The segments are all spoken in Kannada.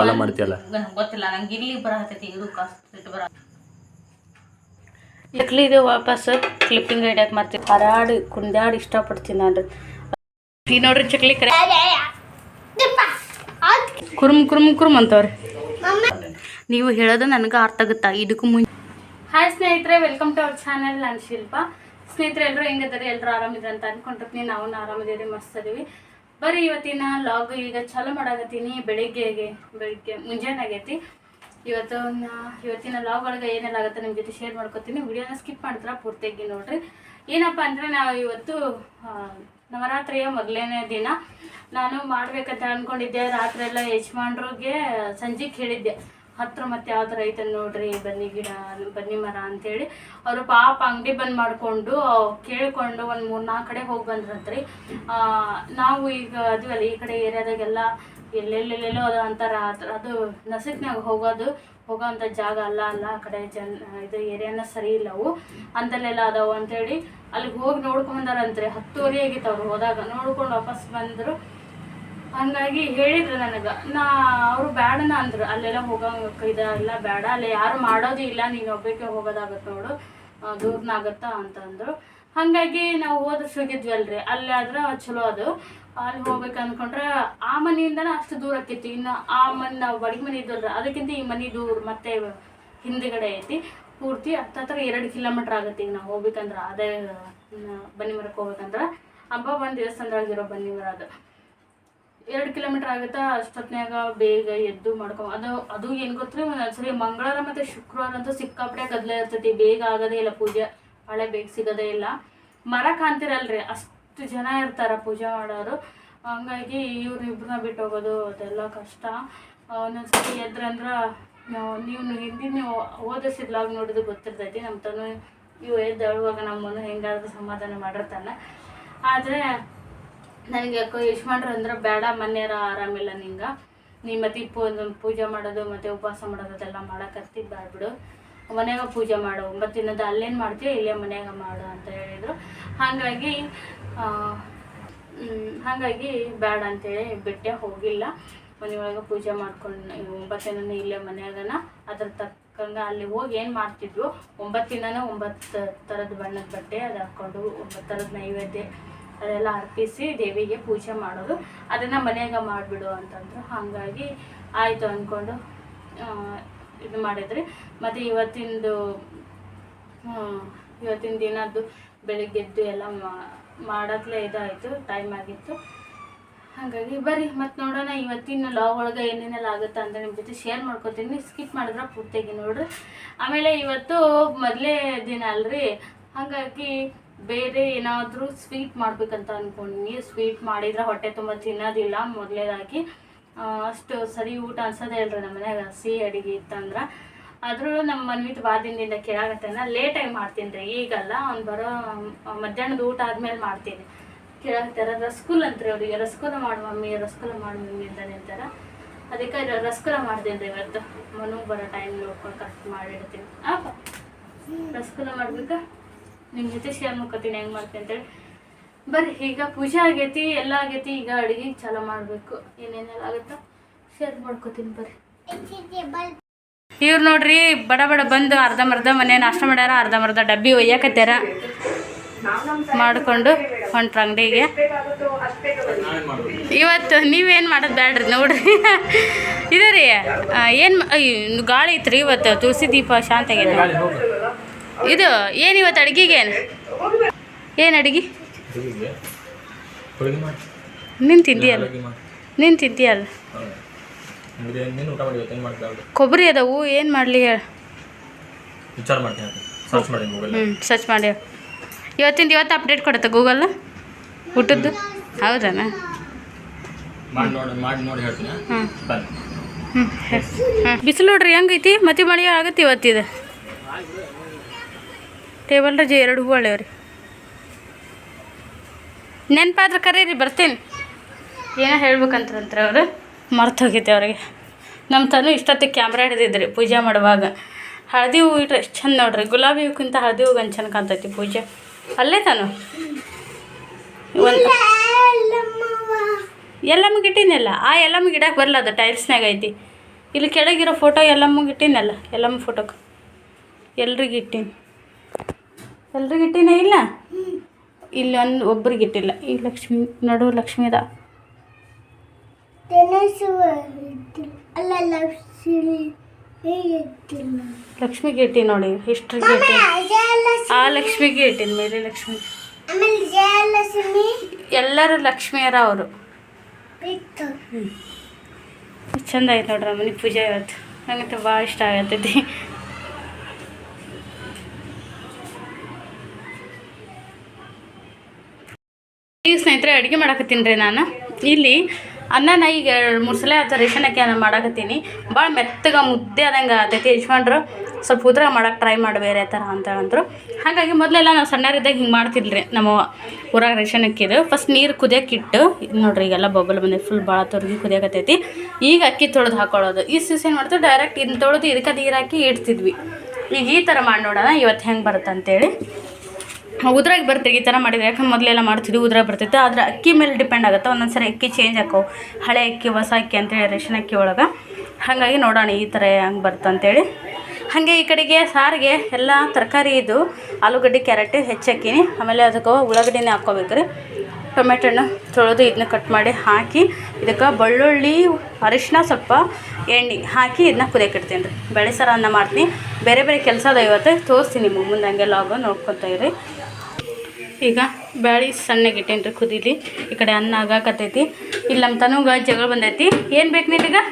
ಬಲ ಮಾಡ್ತೀಯಲ್ಲ? ಗೊತ್ತಿಲ್ಲ ನಂಗೆ ಇಲ್ಲಿ ಬರತೈತಿ ಇದು ಕಾಸ್ಟ್ ಬರ ಇಕ್ಲಿ ಇದು ವಾಪಸ್ ಕ್ಲಿಪ್ಪಿಂಗ್ ಹಿಡಿಯಕ್ಕೆ ಮಾಡ್ತೀವಿ. ಹರಾಡಿ ಕುಂದ್ಯಾಡಿ ಇಷ್ಟಪಡ್ತೀನಿ ನಾನು. ಈ ನೋಡ್ರಿ ಚಕ್ಲಿ ಕರೆ ಕುರುಮ್ ಕುರುಮ್ ಕುರುಮ್ ಅಂತವ್ರಿ. ನೀವು ಹೇಳೋದು ನನಗೆ ಅರ್ಥ ಆಗುತ್ತಾ? ಇದಕ್ಕೂ ಮುಂಚೆ ಹಾಯ್ ಸ್ನೇಹಿತರೆ ವೆಲ್ಕಮ್ ಟು ಅವರ್ ಚಾನಲ್ ನಾನು ಶಿಲ್ಪ. ಸ್ನೇಹಿತರೆ ಎಲ್ಲರೂ ಹೆಂಗಿದ್ದಾರೆ? ಎಲ್ಲರೂ ಆರಾಮಿದ್ರೆ ಅಂತ ಅನ್ಕೊಂಡಿರ್ತೀನಿ. ನಾವು ಆರಾಮಿದ್ದೀರಿ ಮಸ್ತ್ ಅದೀವಿ ಬರೀ ಇವತ್ತಿನ ಲಾಗ್ ಈಗ ಚಾಲು ಮಾಡಾಕತ್ತೀನಿ, ಬೆಳಿಗ್ಗೆಗೆ, ಬೆಳಿಗ್ಗೆ ಮುಂಜಾನೆ ಆಗೈತಿ. ಇವತ್ತು ಇವತ್ತಿನ ಲಾಗ್ ಒಳಗೆ ಏನೆಲ್ಲ ಆಗುತ್ತೆ ನಿಮ್ಮ ಜೊತೆ ಶೇರ್ ಮಾಡ್ಕೊತೀನಿ. ವಿಡಿಯೋನ ಸ್ಕಿಪ್ ಮಾಡಿದ್ರ ಪೂರ್ತಿಯಾಗಿ ನೋಡ್ರಿ. ಏನಪ್ಪ ಅಂದರೆ ನಾವು ಇವತ್ತು ನವರಾತ್ರಿಯ ಮೊದಲನೇ ದಿನ. ನಾನು ಮಾಡ್ಬೇಕಂತ ಅನ್ಕೊಂಡಿದ್ದೆ. ರಾತ್ರಿ ಎಲ್ಲ ಯಜಮಾನ್ರಿಗೆ ಸಂಜೆಗೆ ಹೇಳಿದ್ದೆ. ಹತ್ರ ಮತ್ತೆ ಯಾವ ಥರ ಐತೆ ನೋಡ್ರಿ, ಬನ್ನಿ ಗಿಡ, ಬನ್ನಿ ಮರ ಅಂತೇಳಿ ಅವರು ಪಾಪ ಅಂಗಡಿ ಬಂದ್ ಮಾಡಿಕೊಂಡು ಕೇಳ್ಕೊಂಡು ಒಂದು ಮೂರು ನಾಲ್ಕು ಕಡೆ ಹೋಗಿ ಬಂದ್ರಂತ್ರಿ. ನಾವು ಈಗ ಅದಿವಲ್ಲ ಈ ಕಡೆ ಏರಿಯಾದಾಗೆಲ್ಲ ಎಲ್ಲೆಲ್ಲೆಲ್ಲೆಲ್ಲೋ ಅದು ಅಂತಾರ, ಅದ್- ನಸಕ್ನಾಗ ಹೋಗೋದು ಹೋಗೋಂಥ ಜಾಗ ಅಲ್ಲ ಅಲ್ಲ, ಆ ಕಡೆ ಜನ, ಇದು ಏರಿಯಾನ ಸರಿ ಇಲ್ಲವು ಅಂತಲ್ಲೆಲ್ಲ ಅದಾವು ಅಂತೇಳಿ ಅಲ್ಲಿಗೆ ಹೋಗಿ ನೋಡ್ಕೊಂಬಂದಾರಂತ್ರಿ ಹತ್ತುವರೆ ಆಗಿತ್ತು ಅವ್ರು ಹೋದಾಗ, ನೋಡ್ಕೊಂಡು ವಾಪಸ್ ಬಂದರು. ಹಂಗಾಗಿ ಹೇಳಿದ್ರು ನನಗೆ, ನಾ ಅವರು ಬೇಡನ ಅಂದ್ರು. ಅಲ್ಲೆಲ್ಲ ಹೋಗಂಗ ಇದ ಇಲ್ಲ ಬೇಡ ಅಲ್ಲಿ ಯಾರು ಮಾಡೋದು ಇಲ್ಲ, ನೀನು ಒಬ್ಬಕ್ಕೆ ಹೋಗೋದಾಗತ್ತೆ ನೋಡು ದೂರ್ನಾಗತ್ತ ಅಂತಂದ್ರು ಹಾಗಾಗಿ ನಾವು ಹೋದ ಸಿಗಿದ್ವಲ್ರಿ ಅಲ್ಲಿ ಆದ್ರೆ ಚಲೋ ಅದು. ಅಲ್ಲಿ ಹೋಗ್ಬೇಕು ಅನ್ಕೊಂಡ್ರೆ ಆ ಮನೆಯಿಂದನೇ ಅಷ್ಟು ದೂರ ಆಕೈತಿ. ಇನ್ನು ಆ ಮನೆ, ನಾವು ಬಡಿಗೆ ಮನೆ ಇದ್ವಲ್ರಿ ಅದಕ್ಕಿಂತ ಈ ಮನೆ ದೂರ ಮತ್ತೆ ಹಿಂದ್ಗಡೆ ಐತಿ. ಪೂರ್ತಿ ಹತ್ತತ್ರ ಎರಡು ಕಿಲೋಮೀಟ್ರ್ ಆಗುತ್ತೆ ಈಗ ನಾವು ಹೋಗ್ಬೇಕಂದ್ರೆ. ಅದೇ ಬನ್ನಿಮರಕ್ಕೆ ಬನ್ನಿ ಮರಕ್ಕೆ ಹೋಗ್ಬೇಕಂದ್ರೆ. ಹಬ್ಬ ಬಂದು ದೇವಸ್ಥಾನದಾಗಿರೋ ಬನ್ನಿ ಮರ ಅದು. ಎರಡು ಕಿಲೋಮೀಟರ್ ಆಗುತ್ತಾ? ಅಷ್ಟೊತ್ತಿನಾಗ ಬೇಗ ಎದ್ದು ಮಾಡ್ಕೊ ಅದು ಅದು ಏನು ಗೊತ್ತ್ರಿ ಒಂದೊಂದ್ಸರಿ ಮಂಗಳವಾರ ಮತ್ತು ಶುಕ್ರವಾರ ಅಂತೂ ಸಿಕ್ಕಾಪಟ್ಟೆ ಗದ್ದಲ ಇರ್ತೈತಿ. ಬೇಗ ಆಗೋದೇ ಇಲ್ಲ ಪೂಜೆ. ಹಳೆ ಬೇಗ ಸಿಗೋದೇ ಇಲ್ಲ. ಮರ ಕಾಣ್ತಿರಲ್ರಿ. ಅಷ್ಟು ಜನ ಇರ್ತಾರ ಪೂಜೆ ಮಾಡೋರು. ಹಂಗಾಗಿ ಇವ್ರು ಇಬ್ರನ್ನ ಬಿಟ್ಟು ಹೋಗೋದು ಅದೆಲ್ಲ ಕಷ್ಟ. ಒಂದೊಂದ್ಸತಿ ಎದ್ರಂದ್ರೆ ನಾವು ಹಿಂದಿನ ನೀವು ಓದಿಸಿದ್ಲಾಗ ಲಾಗ್ ನೋಡಿದ್ದು ಗೊತ್ತಿರ್ತೈತಿ. ನಮ್ಮ ತನು ಇವು ಎದ್ದು ಅಳುವಾಗ ನಮ್ಮನ್ನು ಹೆಂಗಾದ್ರೂ ಸಮಾಧಾನ ಮಾಡಿರ್ತಾನೆ. ಆದರೆ ನನಗೆ ಯಾಕೋ ಯಜಮಾನ್ರು ಅಂದ್ರೆ ಬೇಡ, ಮನೆಯರ ಆರಾಮಿಲ್ಲ ನಿಂಗೆ. ನೀ ಮತ್ತೆ ಪೂ ಪೂಜೆ ಮಾಡೋದು, ಮತ್ತು ಉಪವಾಸ ಮಾಡೋದು ಅದೆಲ್ಲ ಮಾಡಕತ್ತಿ ಬಿಡು ಮನ್ಯಾಗ ಪೂಜೆ ಮಾಡು. ಒಂಬತ್ತು ದಿನದ ಅಲ್ಲೇನು ಮಾಡ್ತೀವಿ ಇಲ್ಲೇ ಮನ್ಯಾಗ ಮಾಡು ಅಂತ ಹೇಳಿದರು. ಹಾಗಾಗಿ ಹಾಗಾಗಿ ಬೇಡ ಅಂತೇಳಿ ಬಿಟ್ಟೆ, ಹೋಗಿಲ್ಲ. ಮನೆಯೊಳಗೆ ಪೂಜೆ ಮಾಡ್ಕೊಂಡು ಒಂಬತ್ತು ದಿನ ಇಲ್ಲೇ ಮನೆಯಾಗನ. ಅದ್ರ ತಕ್ಕಂಗೆ ಅಲ್ಲಿ ಹೋಗಿ ಏನು ಮಾಡ್ತಿದ್ವು? ಒಂಬತ್ತು ದಿನನ ಒಂಬತ್ತು ಥರದ ಬಣ್ಣದ ಬಟ್ಟೆ ಅದು ಹಾಕ್ಕೊಂಡು ಒಂಬತ್ತು ಥರದ ನೈವೇದ್ಯ ಅದೆಲ್ಲ ಅರ್ಪಿಸಿ ದೇವಿಗೆ ಪೂಜೆ ಮಾಡೋದು. ಅದನ್ನು ಮನೆಯಾಗ ಮಾಡಿಬಿಡು ಅಂತಂದರು. ಹಾಗಾಗಿ ಆಯಿತು ಅಂದ್ಕೊಂಡು ಇದು ಮಾಡಿದ್ರಿ. ಮತ್ತು ಇವತ್ತಿಂದು ಇವತ್ತಿನ ದಿನದ್ದು ಬೆಳಗ್ಗೆದ್ದು ಎಲ್ಲ ಮಾಡತ್ಲೇ ಇದಾಯಿತು. ಟೈಮ್ ಆಗಿತ್ತು. ಹಾಗಾಗಿ ಬರ್ರಿ, ಮತ್ತು ನೋಡೋಣ ಇವತ್ತಿನ ಲಾಗ್ ಒಳಗೆ ಏನೇನೆಲ್ಲ ಆಗುತ್ತೆ ಅಂತ ನಿಮ್ಮ ಜೊತೆ ಶೇರ್ ಮಾಡ್ಕೊತೀನಿ. ಸ್ಕಿಪ್ ಮಾಡಿದ್ರೆ ಪೂರ್ತಿಯಾಗಿ ನೋಡ್ರಿ. ಆಮೇಲೆ ಇವತ್ತು ಮೊದಲೇ ದಿನ ಅಲ್ರಿ. ಹಾಗಾಗಿ ಬೇರೆ ಏನಾದರೂ ಸ್ವೀಟ್ ಮಾಡ್ಬೇಕಂತ ಅನ್ಕೊಂಡ್ನಿ ಸ್ವೀಟ್ ಮಾಡಿದ್ರೆ ಹೊಟ್ಟೆ ತುಂಬ ತಿನ್ನೋದಿಲ್ಲ. ಮೊದಲೇದಾಗಿ ಅಷ್ಟು ಸರಿ ಊಟ ಅನ್ಸೋದೇ ಇಲ್ರಿ ನಮ್ಮ ಮನ್ಯಾಗ. ಸಿಹಿ ಅಡಿಗೆ ಇತ್ತಂದ್ರೆ. ಆದರೂ ನಮ್ಮ ಮನ್ವಿತ್ ಬಾದಿಂದಿಂದ ಕೇಳಾಗತ್ತೇನ ಲೇಟಾಗಿ ಮಾಡ್ತೀನಿ ರೀ ಈಗಲ್ಲ ಅವ್ನು ಬರೋ ಮಧ್ಯಾಹ್ನದ ಊಟ ಆದ್ಮೇಲೆ ಮಾಡ್ತೀನಿ. ಕೇಳಾಕತ್ತಾರ ರಸಗುಲ್ಲ ಅಂತ್ರಿ ಅವರಿಗೆ. ರಸಗುಲ್ಲ ಮಾಡು ಮಮ್ಮಿ, ರಸಗುಲ್ಲ ಮಾಡು ಮಮ್ಮಿ ಅಂತ ನಿಂತಾರ ಅದಕ್ಕೆ ರಸಗುಲ್ಲ ಮಾಡ್ತೀನಿ ರೀ ಇವತ್ತು. ಮನೆಗೆ ಬರೋ ಟೈಮ್ ನೋಡ್ಕೊಂಡು ಕರೆಕ್ಟ್ ಮಾಡಿಡ್ತೀನಿ ಆಪ, ರಸಗುಲ್ಲ ಮಾಡ್ಬೇಕಾ? ನಿಮ್ಮ ಜೊತೆ ಶೇರ್ ಮಾಡ್ಕೊತೀನಿ ಹೆಂಗೆ ಮಾಡ್ತೀನಿ ಅಂತೇಳಿ ಬರ್ರಿ ಈಗ ಪೂಜೆ ಆಗೈತಿ, ಎಲ್ಲ ಆಗೈತಿ, ಈಗ ಅಡುಗೆ ಚಾಲಾ ಮಾಡಬೇಕು. ಏನೇನೆಲ್ಲ ಆಗುತ್ತೋ ಶೇರ್ ಮಾಡ್ಕೊತೀನಿ ಬರ್ರಿ. ಇವ್ರು ನೋಡ್ರಿ, ಬಡ ಬಡ ಬಂದು ಅರ್ಧಂಬರ್ಧ ಮನೆ ನಾಷ್ಟ ಮಾಡ್ಯಾರ ಅರ್ಧಂಬರ್ಧ ಡಬ್ಬಿ ಒಯ್ಯಾಕತ್ಯಾರ. ಮಾಡಿಕೊಂಡು ಹೊಂಟ್ರ ಅಂಗಡಿಗೆ. ಇವತ್ತು ನೀವೇನು ಮಾಡೋದು ಬೇಡ್ರಿ ನೋಡ್ರಿ. ಇದೇ ರೀ ಏನು ಗಾಳಿ ಐತ್ರಿ ಇವತ್ತು, ತುಳಸಿ ದೀಪ ಶಾಂತ ಆಗೈತೆ ಇದು ಏನು ಇವತ್ತು ಅಡ್ಗೆಗೆ? ಏನು ಏನು ಅಡಿಗೆ ನೀನು ತಿಂತೀಯಲ್ಲ? ನೀನು ಇರೋದು? ಕೊಬ್ಬರಿ ಅದಾವು ಏನು ಮಾಡಲಿ ಹೇಳಿ. ವಿಚಾರ ಮಾಡ್ತೀನಿ ಸರ್ಚ್ ಮಾಡಿ ಹ್ಞೂ ಸರ್ಚ್ ಮಾಡಿ ಇವತ್ತಿಂದ ಇವತ್ತು ಅಪ್ಡೇಟ್ ಕೊಡುತ್ತೆ ಗೂಗಲ್ ಊಟದ್ದು? ಹೌದಾ ಮಾಡಿ ನೋಡಿ ಮಾಡಿ ನೋಡಿ ಹೇಳ್ತೀನಿ ಹ್ಞೂ ಬನ್ನಿ. ಹ್ಞೂ ಹ್ಞೂ ಬಿಸಿಲು ನೋಡ್ರಿ ಹೆಂಗೈತಿ? ಮತ್ತೆ ಮಳೆ ಆಗತ್ತೆ ಇವತ್ತಿದು. ಟೇಬಲ್ ರಜೆ ಎರಡು ಹೂ ರೀ ನೆನಪಾದ್ರೆ ಕರೀರಿ ಬರ್ತೀನಿ. ಏನೋ ಹೇಳ್ಬೇಕಂತಾರಂತ್ರಿ ಅವರು. ಮರ್ತು ಹೋಗೈತೆ ಅವ್ರಿಗೆ. ನಮ್ಮ ತನು ಇಷ್ಟೊತ್ತಿಗೆ ಕ್ಯಾಮ್ರಾ ಹಿಡಿದಿದ್ರಿ ಪೂಜೆ ಮಾಡುವಾಗ. ಹಳದಿ ಹೂವು ಇಟ್ರೆ ಎಷ್ಟು ಚಂದ ನೋಡ್ರಿ. ಗುಲಾಬಿ ಹೂಕ್ಕಿಂತ ಹಳದಿ ಹೂವು ಗಂಚನ ಕಾಣ್ತೈತಿ ಪೂಜೆ. ಅಲ್ಲೇ ತಾನು? ಒಂದು ಎಲ್ಲಮ್ಮ ಗಿಟ್ಟಿನಲ್ಲ? ಆ ಎಲ್ಲಮ್ಮ ಗಿಡಕ್ಕೆ ಬರಲ್ಲ ಅದು ಟೈಲ್ಸ್ನಾಗ ಐತಿ. ಇಲ್ಲಿ ಕೆಳಗಿರೋ ಫೋಟೋ ಎಲ್ಲಮ್ಮಗೆ ಇಟ್ಟೀನಲ್ಲ ಎಲ್ಲಮ್ಮ ಫೋಟೋಕ್ಕೆ ಎಲ್ರಿಗೆ ಇಟ್ಟೀನಿ. ಎಲ್ರಿಗೆ ಇಟ್ಟಿನ ಇಲ್ಲ? ಇಲ್ಲಿ ಒಂದು ಒಬ್ರಿಗೆ ಇಟ್ಟಿಲ್ಲ. ಈ ಲಕ್ಷ್ಮಿ ನಡು ಲಕ್ಷ್ಮಿ ಇಟ್ಟಿಲ್ಲ ಲಕ್ಷ್ಮಿಗೆ ಇಟ್ಟಿ ನೋಡಿ ಹಿಸ್ಟ್ರಿಗೆ ಇಟ್ಟಿ ಆ ಲಕ್ಷ್ಮಿಗೆ ಇಟ್ಟೀನಿ ಮೇಲೆ ಲಕ್ಷ್ಮಿ. ಎಲ್ಲರೂ ಲಕ್ಷ್ಮಿಯರ ಅವರು. ಚಂದ ಆಯ್ತು ನೋಡ್ರಿ ಮನೆ ಪೂಜೆ ಇವತ್ತು. ನನಗೆ ಭಾಳ ಇಷ್ಟ ಆಗತ್ತೈತಿ ಈಗ ಸ್ನೇಹಿತರೆ, ಅಡುಗೆ ಮಾಡಕತ್ತೀನಿ ರೀ ನಾನು. ಇಲ್ಲಿ ಅನ್ನನ ಈಗ ಎರಡು, ಮೂರು ಸಲ ಆಯ್ತು ರೇಷನ್ ಅಕ್ಕಿ ಅನ್ನ ಮಾಡಕತ್ತೀನಿ. ಭಾಳ ಮೆತ್ತಗೆ, ಮುದ್ದೆ ಆದಂಗೆ ಆತೈತಿ ಯಜಮಾನ್ರು. ಸ್ವಲ್ಪ ಉದ್ರ ಮಾಡಕ್ಕೆ ಟ್ರೈ ಮಾಡಿ ಬೇರೆ ಥರ ಅಂತ ಹಾಗಾಗಿ ಮೊದಲೆಲ್ಲ ನಾವು ಸಣ್ಣರಿದ್ದಾಗ ಹಿಂಗೆ ಮಾಡ್ತಿದ್ರಿ ನಮ್ಮ ಊರಾಗ ರೇಷನ್ ಅಕ್ಕಿದು. ಫಸ್ಟ್ ನೀರು ಕುದಿಯೋಕ್ಕಿಟ್ಟು ಇದು ನೋಡ್ರಿ ಈಗೆಲ್ಲ ಬಬಲ್ ಬಂದು ಫುಲ್ ಭಾಳ ತೊರಗಿ ಕುದಿಯಾಕತ್ತೈತಿ. ಈಗ ಅಕ್ಕಿ ತೊಳೆದು ಹಾಕೊಳ್ಳೋದು. ಈ ಸೀಸ್ ಏನು ಮಾಡ್ತೀವಿ ಡೈರೆಕ್ಟ್ ಇದನ್ನ ತೊಳೆದು ಇದಕ್ಕೆ ನೀರು ಹಾಕಿ ಇಡ್ತಿದ್ವಿ. ಈಗ ಈ ಥರ ಮಾಡಿ ನೋಡೋಣ, ಇವತ್ತು ಹೆಂಗೆ ಬರುತ್ತೆ ಅಂತೇಳಿ ಉದ್ರಾಗ ಬರ್ತೀವಿ ಈ ಥರ ಮಾಡಿದ್ರೆ. ಯಾಕಂದ್ರೆ ಮೊದಲೆಲ್ಲ ಮಾಡ್ತಿದ್ವಿ, ಉದ್ರಾಗ ಬರ್ತೈತೆ ಆದ್ರೆ ಅಕ್ಕಿ ಮೇಲೆ ಡಿಪೆಂಡ್ ಆಗುತ್ತೆ. ಒಂದೊಂದು ಸರಿ ಅಕ್ಕಿ ಚೇಂಜ್ ಆಕವು ಹಳೆ ಅಕ್ಕಿ, ಹೊಸ ಅಕ್ಕಿ ಅಂತೇಳಿ ರೇಷನ್ ಅಕ್ಕಿ ಒಳಗೆ. ಹಾಗಾಗಿ ನೋಡೋಣ ಈ ಥರ ಹಂಗೆ ಬರುತ್ತೆ ಅಂತೇಳಿ ಹಾಗೆ ಈ ಕಡೆಗೆ ಸಾರಿಗೆ, ಎಲ್ಲ ತರಕಾರಿ ಇದು, ಆಲೂಗಡ್ಡೆ, ಕ್ಯಾರೆಟ್ ಹೆಚ್ಚಾಕಿನಿ ಆಮೇಲೆ ಅದಕ್ಕೆ ಉಳ್ಳಾಗಡ್ಡಿನೇ ಹಾಕ್ಕೋಬೇಕು ರೀ. ಟೊಮೆಟೊ ಹಣ್ಣು ತೊಳೆದು ಇದನ್ನ ಕಟ್ ಮಾಡಿ ಹಾಕಿ, ಇದಕ್ಕೆ ಬೆಳ್ಳುಳ್ಳಿ ಅರಿಶಿನ ಸ್ವಲ್ಪ ಎಣ್ಣೆ ಹಾಕಿ ಇದನ್ನ ಕುದಿಯಕ್ಕೆ ರೀ ಬೆಳೆ ಸಾರು ಅನ್ನ ಮಾಡ್ತೀನಿ. ಬೇರೆ ಬೇರೆ ಕೆಲಸ ಅದ ಇವತ್ತು ತೋರಿಸ್ತೀನಿ ನಿಮಗೆ. ಮುಂದೆ ಹಂಗೆ ಲಾಗು ನೋಡ್ಕೊತಾ ಇರಿ. ಈಗ ಬ್ಯಾಳಿ ಸಣ್ಣಗೆ ರೀ ಕುದೀಲಿ. ಈ ಕಡೆ ಅನ್ನ ಆಗಾಕತ್ತೈತಿ. ಇಲ್ಲಿ ನಮ್ಮ ತನಗ ಜಗಳ ಬಂದೈತಿ. ಏನು ಬೇಕು ನಿನಗೆ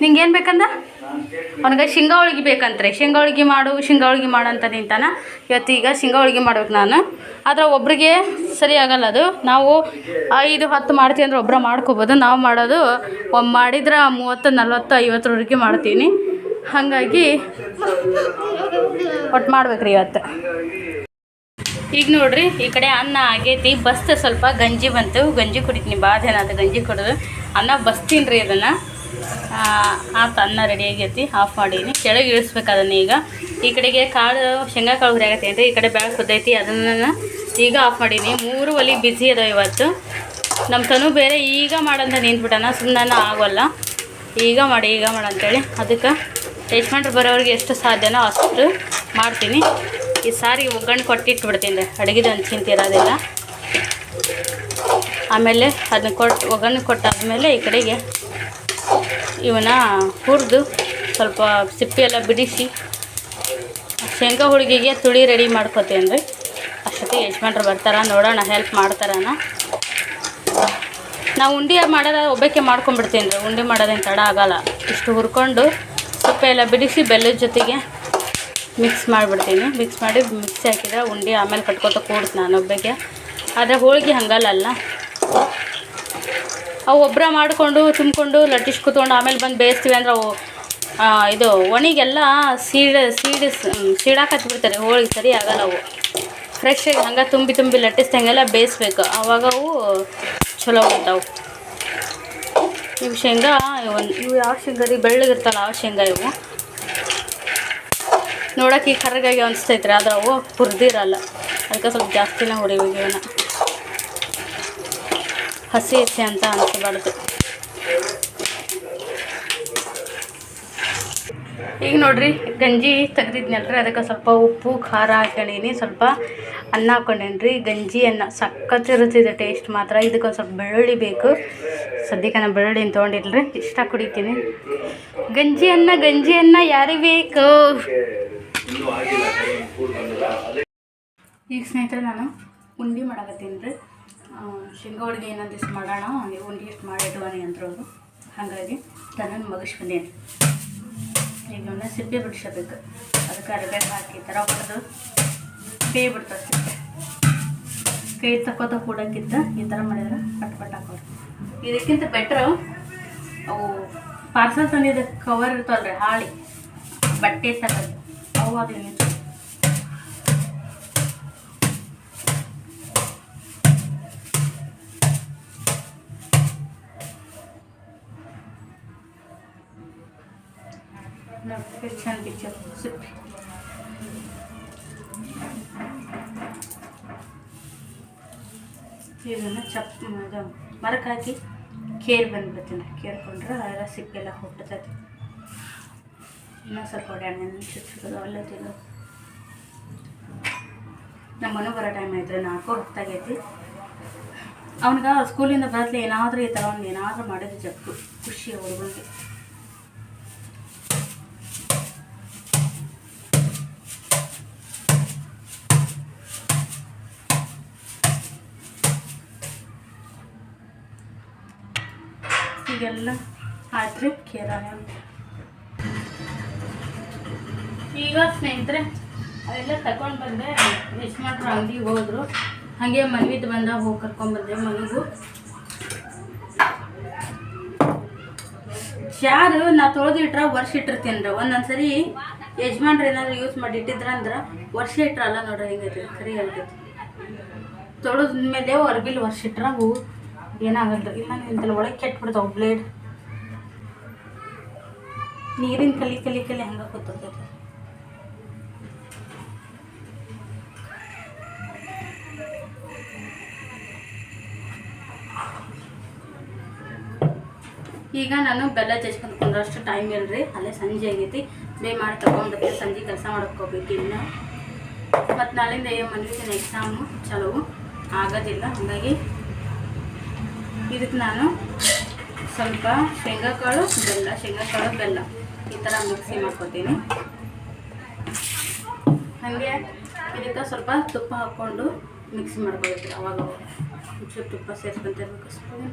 ನಿಂಗೆ ಏನು ಬೇಕಂದ? ಅವನಿಗೆ ಶೇಂಗಾ ಹೋಳಿಗೆ ಬೇಕಂತ್ರಿ. ಶೇಂಗಾ ಹೋಳಿಗೆ ಮಾಡು, ಶೇಂಗಾ ಹೋಳಿಗೆ ಮಾಡು ಅಂತ ನಿಂತಾನ. ಇವತ್ತು ಈಗ ಶೇಂಗಾ ಹೋಳಿಗೆ ಮಾಡ್ಬೇಕು ನಾನು. ಆದರೆ ಒಬ್ರಿಗೆ ಸರಿ ಆಗಲ್ಲ ಅದು. ನಾವು ಐದು, ಹತ್ತು ಮಾಡ್ತೀವಿ ಅಂದ್ರೆ ಒಬ್ಬರ ಮಾಡ್ಕೋಬೋದು. ನಾವು ಮಾಡೋದು ಒಮ್ಮೆ ಮಾಡಿದ್ರೆ ಮೂವತ್ತು, ನಲ್ವತ್ತು, ಐವತ್ತರವರೆಗೆ ಮಾಡ್ತೀನಿ. ಹಾಗಾಗಿ ಒಟ್ಟು ಮಾಡ್ಬೇಕ್ರಿ ಇವತ್ತು. ಈಗ ನೋಡ್ರಿ, ಈ ಕಡೆ ಅನ್ನ ಆಗೈತಿ. ಬಸ್ತ ಸ್ವಲ್ಪ ಗಂಜಿ ಬಂತು. ಗಂಜಿ ಕುಡಿತೀನಿ ಭಾಳ ಜನ ಅದು ಗಂಜಿ ಕುಡಿದು. ಅನ್ನ ಬಸ್ತೀನಿ ರೀ ಅದನ್ನು ಆತು ಅನ್ನ ರೆಡಿ ಆಗೈತಿ ಆಫ್ ಮಾಡೀನಿ. ಕೆಳಗೆ ಇಳಿಸ್ಬೇಕು ಅದನ್ನ ಈಗ. ಈ ಕಡೆಗೆ ಕಾಳು, ಶೇಂಗಾ ಕಾಳು ಹುರಿ ಆಗತ್ತೆ ಈ ಕಡೆ ಬೆಳಗ್ಗೆ ಕುದ್ದೈತಿ, ಅದನ್ನು ಈಗ ಆಫ್ ಮಾಡೀನಿ. ಮೂರು ಒಲಿ ಬಿಸಿ ಅದಾವೆ ಇವತ್ತು. ನಮ್ಮ ತನು ಬೇರೆ ಈಗ ಮಾಡಂತ ನಿಂತ್ಬಿಟ್ಟಾನ. ಸುಮ್ಮನೆ ಆಗೋಲ್ಲ. ಈಗ ಮಾಡಿ, ಈಗ ಮಾಡಂತೇಳಿ ಅದಕ್ಕೆ ಅದಕ್ಕೆ ಯಜಮಾನ್ರು ಬರೋರಿಗೆ ಎಷ್ಟು ಸಾಧ್ಯನೋ ಅಷ್ಟು ಮಾಡ್ತೀನಿ. ಈ ಸಾರಿಗೆ ಒಗ್ಗರಣೆ ಕೊಟ್ಟಿಟ್ಬಿಡ್ತೀನಿ ಅಡುಗೆದು ಅಂತ ಇರೋದಿಲ್ಲ ಆಮೇಲೆ ಅದನ್ನ ಕೊಟ್ಟು ಒಗ್ಗರಣೆ ಕೊಟ್ಟಾದ್ಮೇಲೆ ಈ ಕಡೆಗೆ ಇವನ್ನ ಹುರಿದು ಸ್ವಲ್ಪ ಸಿಪ್ಪೆ ಎಲ್ಲ ಬಿಡಿಸಿ ಶೇಂಗಾ ಹುಡುಗಿಗೆ ತುಳಿ ರೆಡಿ ಮಾಡ್ಕೋತೀನಿ ರೀ. ಅಷ್ಟೊತ್ತಿಗೆ ಯಜಮಾನ್ರು ಬರ್ತಾರ, ನೋಡೋಣ ಹೆಲ್ಪ್ ಮಾಡ್ತಾರನ. ನಾವು ಉಂಡೆ ಮಾಡೋದ ಒಬ್ಬಕ್ಕೆ ಮಾಡ್ಕೊಂಡ್ಬಿಡ್ತೀನಿ ರೀ. ಉಂಡೆ ಮಾಡೋದೇನು ತಡ ಆಗೋಲ್ಲ. ಇಷ್ಟು ಹುರ್ಕೊಂಡು ಸಿಪ್ಪೆ ಎಲ್ಲ ಬಿಡಿಸಿ ಬೆಲ್ಲದ ಜೊತೆಗೆ ಮಿಕ್ಸ್ ಮಾಡಿಬಿಡ್ತೀನಿ. ಮಿಕ್ಸ್ ಮಾಡಿ ಮಿಕ್ಸಿ ಹಾಕಿದ್ರೆ ಉಂಡೆ ಆಮೇಲೆ ಕಟ್ಕೊತ ಕೂಡ್ತು ನಾನು ಒಬ್ಬಕ್ಕೆ ಆದರೆ ಹೋಳಿಗೆ ಹಂಗಲ್ಲ ಅವು ಒಬ್ಬರ ಮಾಡಿಕೊಂಡು ತುಂಬಿಕೊಂಡು ಲಟ್ಟಿಸ್ ಕೂತ್ಕೊಂಡು ಆಮೇಲೆ ಬಂದು ಬೇಯಿಸ್ತೀವಿ ಅಂದ್ರೆ ಅವು ಇದು ಒಣಗೆಲ್ಲ ಸೀಡ, ಸೀಡ್ ಸೀಡಾಕತ್ಬಿಡ್ತಾರೆ ಹೋಳಿಗೆ ಸರಿ ಆಗಲ್ಲ ಅವು. ಫ್ರೆಶ್ಶಾಗಿ ಹಂಗೆ ತುಂಬಿ ತುಂಬಿ ಲಟ್ಟಿಸ್ದಂಗೆಲ್ಲ ಬೇಯಿಸ್ಬೇಕು. ಆವಾಗ ಅವು ಚಲೋ ಬರ್ತಾವೆ ಇವು ಶೇಂಗಾ ಒಂದು ಇವು ಯಾವ ಶೇಂಗಾ ರೀ ಬೆಳ್ಳಗಿರ್ತಲ್ಲ ಆ ಶೇಂಗಾ ಇವು. ನೋಡೋಕೆ ಕರ್ಗಾಗಿ ಅನಿಸ್ತೈತ್ರಿ ಆದ್ರೆ ಅವು ಹುರಿದಿರಲ್ಲ. ಅದಕ್ಕೆ ಸ್ವಲ್ಪ ಜಾಸ್ತಿನೇ ಹೊಡಿಬೇಕು ಇವನ್ನ ಹಸಿ ಹಸಿ ಅಂತ ಅನಿಸ್ಬಾರ್ದು. ಈಗ ನೋಡ್ರಿ, ಗಂಜಿ ತೆಗ್ದಿದ್ನಲ್ರಿ, ಅದಕ್ಕೆ ಸ್ವಲ್ಪ ಉಪ್ಪು, ಖಾರ ಹಾಕೊಂಡೀನಿ ಸ್ವಲ್ಪ ಅನ್ನ ಹಾಕೊಂಡೇನಿ ರೀ ಗಂಜಿ ಅನ್ನ ಸಖತ್ ಇರುತ್ತಿದೆ ಟೇಸ್ಟ್ ಮಾತ್ರ. ಇದಕ್ಕೆ ಸ್ವಲ್ಪ ಬೆಳ್ಳುಳ್ಳಿ ಬೇಕು. ಸದ್ಯಕ್ಕೆ ನಾನು ಬೆಳ್ಳುಳ್ಳಿ ತೊಗೊಂಡಿಲ್ರಿ? ಇಷ್ಟ ಕುಡಿತೀನಿ. ಗಂಜಿ ಅನ್ನ ಗಂಜಿ ಅನ್ನ ಯಾರಿಗೆ ಬೇಕು? ಈಗ ಸ್ನೇಹಿತರೆ ನಾನು ಉಂಡೆ ಮಾಡಕತ್ತೀನಿ ರೀ. ಶೇಂಗಾ ಹೋಳಿಗೆ ಏನಂತ ಇಷ್ಟು ಮಾಡೋಣ. ಉಂಡೆ ಇಷ್ಟು ಮಾಡಿಟ್ವನಿ ಅಂತವ್ರು ಹಾಗಾಗಿ ತನ್ನ ಮಗಸ್ ಬಂದೇನು ಈಗ ನನ್ನ ಸಿಪ್ಪೆ ಬಿಡಿಸಬೇಕು. ಅದಕ್ಕೆ ಅರ್ಬೆ ಹಾಕಿ ಥರ ಹೊಡೆದು ಕೈ ಸಿಪ್ಪೆ. ಕೈ ತಕ್ಕೋತ ಕೂಡಕ್ಕಿಂತ ಈ ಥರ ಮಾಡಿದ್ರೆ ಪಟ್ ಪಟ್ ಹಾಕೋರು ಇದಕ್ಕಿಂತ ಬೆಟ್ರು ಅವು ಪಾರ್ಸಲ್ ತಂದಿದ್ದ ಕವರ್ ಇರ್ತಾವಲ್ರಿ, ಹಾಳಿ. ಬಟ್ಟೆ ತಗೋದು. ಅವು ಆಗಲಿ ನೋಡಿ ಚಂದ ಪಿಕ್ಚರ್ ಸಿಪ್ಪೆ ಇದನ್ನು ಚಪ್ ಇದು ಮರಕ್ಕೆ ಹಾಕಿ ಕೇರ್ ಬಂದ್ಬಿಡ್ತೀನಿ ಕೇರ್ಕೊಂಡ್ರೆ ಅದರ ಸಿಪ್ಪೆಲ್ಲ ಹುಟ್ಟತೈತಿ ಇನ್ನೊಂದು ಸ್ವಲ್ಪ ಹೊಡ್ಯಾಣ ಚುಚ್ಚೋದು ಅವೆಲ್ಲ ತಿನ್ನೋದು ನಮ್ಮ ಮನೆ ಬರೋ ಟೈಮ್ ಐತ್ರಿ ನಾಲ್ಕು ಹೊತ್ತಾಗೈತಿ. ಅವನಿಗೆ ಸ್ಕೂಲಿಂದ ಬರತ್ಲೆ ಏನಾದರೂ ಈ ಥರ ಅವ್ನು ಏನಾದರೂ ಮಾಡಿದ್ರೆ ಜಗ್ಗು, ಖುಷಿ ಹುಡುಗನಿಗೆ ಈಗೆಲ್ಲ ಆದ್ರೆ ಕೇರ ಈಗ ಸ್ನೇಹಿತರೆ ಅವೆಲ್ಲ ತಗೊಂಡು ಬಂದೆ. ಯಜಮಾನ್ರು ಅಂಗಡಿಗೆ ಹೋದ್ರು. ಹಾಗೆ ಮನ್ವಿದ್ ಬಂದ, ಹೋಗಿ ಕರ್ಕೊಂಡ್ಬಂದೆ ಮನೆಗೂ. ಚಾರು ನಾ ತೊಳೆದು ಇಟ್ರ ವರ್ಷ ಇಟ್ಟಿರ್ತೀನಿ ಒಂದೊಂದ್ಸರಿ ಯಜಮಾನ್ರು ಏನಾದ್ರು ಯೂಸ್ ಮಾಡಿ ಇಟ್ಟಿದ್ರ ಅಂದ್ರೆ ವರ್ಷ ಇಟ್ರಲ್ಲ ನೋಡ್ರ ಹಿಂಗೈತಿ ಸರಿ ಹೇಳ್ತೈತಿ ತೊಳೆದ ಮೇಲೆ ಹೊರಗಿಲ್ ವರ್ಷ ಇಟ್ರ ಅವು ಏನಾಗಲ್ರಿ ಇಲ್ಲ ನಿಂತಲ್ಲಿ ಒಳಗೆ ಕೆಟ್ಬಿಡ್ತಾವೆ ಬ್ಲೇಡ್ ನೀರಿನ ಕಲಿ ಕಲಿ ಕಲಿ ಹಂಗೆ ಕೂತಿರ್ತೈತಿ ಈಗ ನಾನು ಬೆಲ್ಲ ಜಜ್ಕೊಂಡು ಅಷ್ಟು ಟೈಮ್ ಇಲ್ರಿ. ಅಲ್ಲೇ ಸಂಜೆ ಆಗೈತಿ. ಬೇ ಮಾಡಿ ತಗೊಂಡ್ರೆ ಸಂಜೆ ಕೆಲಸ ಮಾಡ್ಕೋಬೇಕು ಇನ್ನು. ಮತ್ತು ನಾಳಿಂದ ಮನೇಲಿನ ಎಕ್ಸಾಮು ಚಲೋ ಆಗೋದಿಲ್ಲ. ಹಾಗಾಗಿ ಇದಕ್ಕೆ ನಾನು ಸ್ವಲ್ಪ ಶೇಂಗಾಕಾಳು, ಬೆಲ್ಲ ಶೇಂಗಾಕಾಳು, ಬೆಲ್ಲ ಈ ಥರ ಮಿಕ್ಸಿ ಮಾಡ್ಕೊತೀನಿ. ಹಾಗೆ ಇದಕ್ಕೆ ಸ್ವಲ್ಪ ತುಪ್ಪ ಹಾಕ್ಕೊಂಡು ಮಿಕ್ಸಿ ಮಾಡ್ಕೊಳ್ತೀವಿ ಅವಾಗ ಒಂಚೂರು ತುಪ್ಪ ಸೇರ್ಕೊಂತಿರ್ಬೇಕು ಸ್ಪೂನ್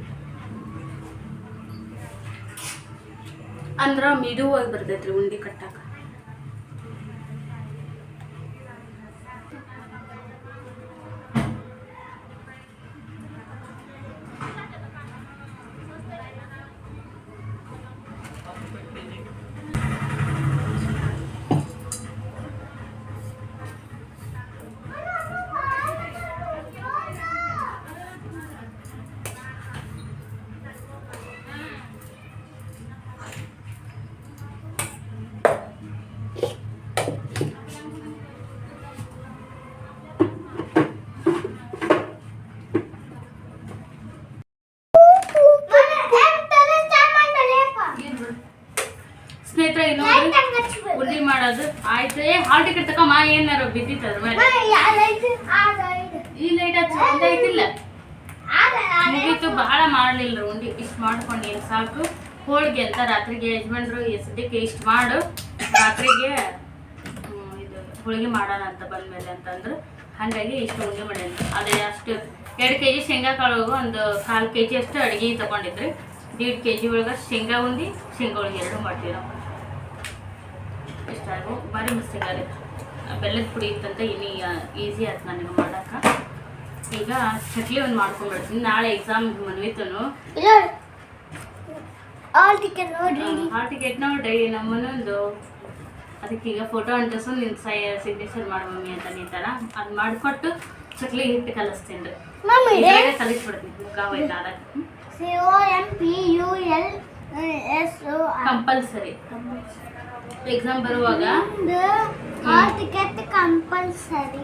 ಅಂದ್ರೆ ಮಿದುವಾಗಿ ಬರ್ತೈತ್ರಿ ಉಂಡೆ ಕಟ್ಟಾಕ. ಏನಾರು ಬಿದ್ದಿತ್ತು ಈ ಲೈಟ್ ಹಚ್ಚಿ ಒಂದೇ ಐತಿಲ್ಲ ಮುಗೀತು ಬಹಳ ಮಾಡ್ಲಿಲ್ಲ ಉಂಡಿ. ಇಷ್ಟು ಮಾಡ್ಕೊಂಡು ಏನು ಸಾಕು. ಹೋಳಿಗೆ ಅಂತ ರಾತ್ರಿಗೆ ಯಜಮಾನ್ರು ಸದ್ಯಕ್ಕೆ ಇಷ್ಟು ಮಾಡು. ರಾತ್ರಿಗೆ ಇದು ಹೋಳಿಗೆ ಮಾಡೋಣ ಅಂತ ಬಂದ್ಮೇಲೆ ಅಂತಂದ್ರು. ಹಾಗಾಗಿ ಇಷ್ಟು ಉಂಡೆ ಮಾಡಿದ್ರು ಅದೇ ಅಷ್ಟು ಎರಡು ಕೆ ಜಿ ಶೇಂಗಾ ಕಾಳು ಒಂದು ಕಾಲು ಕೆ ಜಿ ಅಷ್ಟು ಅಡುಗೆ ತಗೊಂಡಿದ್ರಿ. ದೀಡ್ ಕೆ ಜಿ ಒಳಗೆ ಶೇಂಗಾ ಉಂಡಿ ಶೇಂಗಾ ಹೋಳಿಗೆ ಎರಡು ಮಾಡ್ತೀವಿ ನಾವು. ಇಷ್ಟಾಗು ಭಾರಿ ಮಸ್ತಿ ರೀ ಬೆಲ್ಲದ ಪುಡಿ ಇತ್ತಂತ ಇನ್ನು ಈಸಿ ಆಯ್ತು ನನಗೆ ಮಾಡೋಕೆ ಈಗ ಚಕ್ಲಿ ಒಂದು ಮಾಡ್ಕೊಂಡ್ಬಿಡ್ತೀನಿ ನಾಳೆ ಎಕ್ಸಾಮ್ ಮನ್ವಿತನು ಆಲ್ ಟಿಕೆಟ್ ನೋಡ್ರಿ. ಹಾಲ್ ಟಿಕೆಟ್ ನೋಡ್ರಿ. ನಮ್ಮನೊಂದು ಅದಕ್ಕೆ ಈಗ ಫೋಟೋ ಅಂಟಿಸು ನಿನ್ನ ಸೈ ಸಿಗ್ನೇಚರ್ ಮಾಡು ಮಮ್ಮಿ ಅಂತ ನೀತಾರ ಅದು ಮಾಡಿಕೊಟ್ಟು ಚಕ್ಲಿ ಹಿಟ್ಟು ಕಲಿಸ್ತೀನಿ ರೀ. ಕಲಿಸ್ಬಿಡ್ತೀನಿ. ಮುಗ್ಗಾವೈತೆ ಅದಕ್ಕೆ C O M P U L S O compulsory exam ಬರುವಾಗ? ಟಿಕೆಟ್ ಕಂಪಲ್ಸರಿ